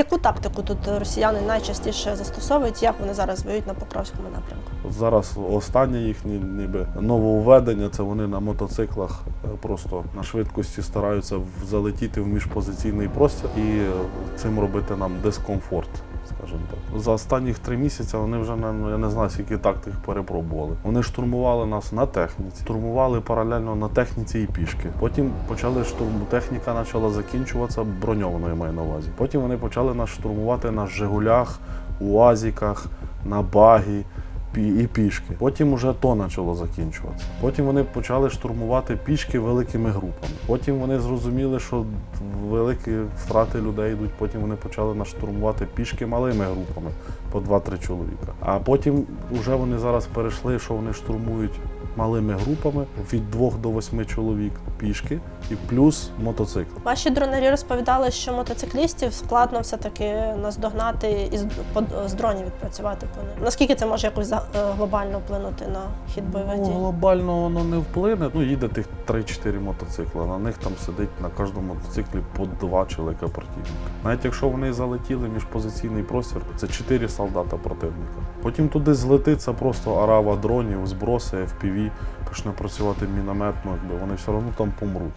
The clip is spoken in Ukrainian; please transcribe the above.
Яку тактику тут росіяни найчастіше застосовують? Як вони зараз воюють на Покровському напрямку? Зараз останнє їхнє ніби нововведення це вони на мотоциклах е, просто на швидкості стараються залетіти в міжпозиційний простір і е, цим робити нам дискомфорт. Скажімо так, за останніх три місяці вони вже ну, я не знаю, скільки тактик перепробували. Вони штурмували нас на техніці, штурмували паралельно на техніці і пішки. Потім почали штурм. Техніка почала закінчуватися броньованою маю на увазі. Потім вони почали нас штурмувати на Жигулях, УАЗіках, на багі і пішки. Потім уже то почало закінчуватися. Потім вони почали штурмувати пішки великими групами. Потім вони зрозуміли, що великі втрати людей йдуть. Потім вони почали нас штурмувати пішки малими групами по 2-3 чоловіка. А потім вже вони зараз перейшли, що вони штурмують малими групами від 2 до 8 чоловік пішки і плюс мотоцикл. Ваші дронарі розповідали, що мотоциклістів складно все-таки наздогнати і з, дронів відпрацювати. Наскільки це може якось е, глобально вплинути на хід бойових Ну, дій? глобально воно не вплине. Ну, їде тих 3-4 мотоцикла. На них там сидить на кожному мотоциклі по два чоловіка противника. Навіть якщо вони залетіли між позиційний простір, це 4 солдата противника. Потім туди злетиться просто арава дронів, зброси, FPV, почне працювати міномет, ну, якби вони все одно там помруть.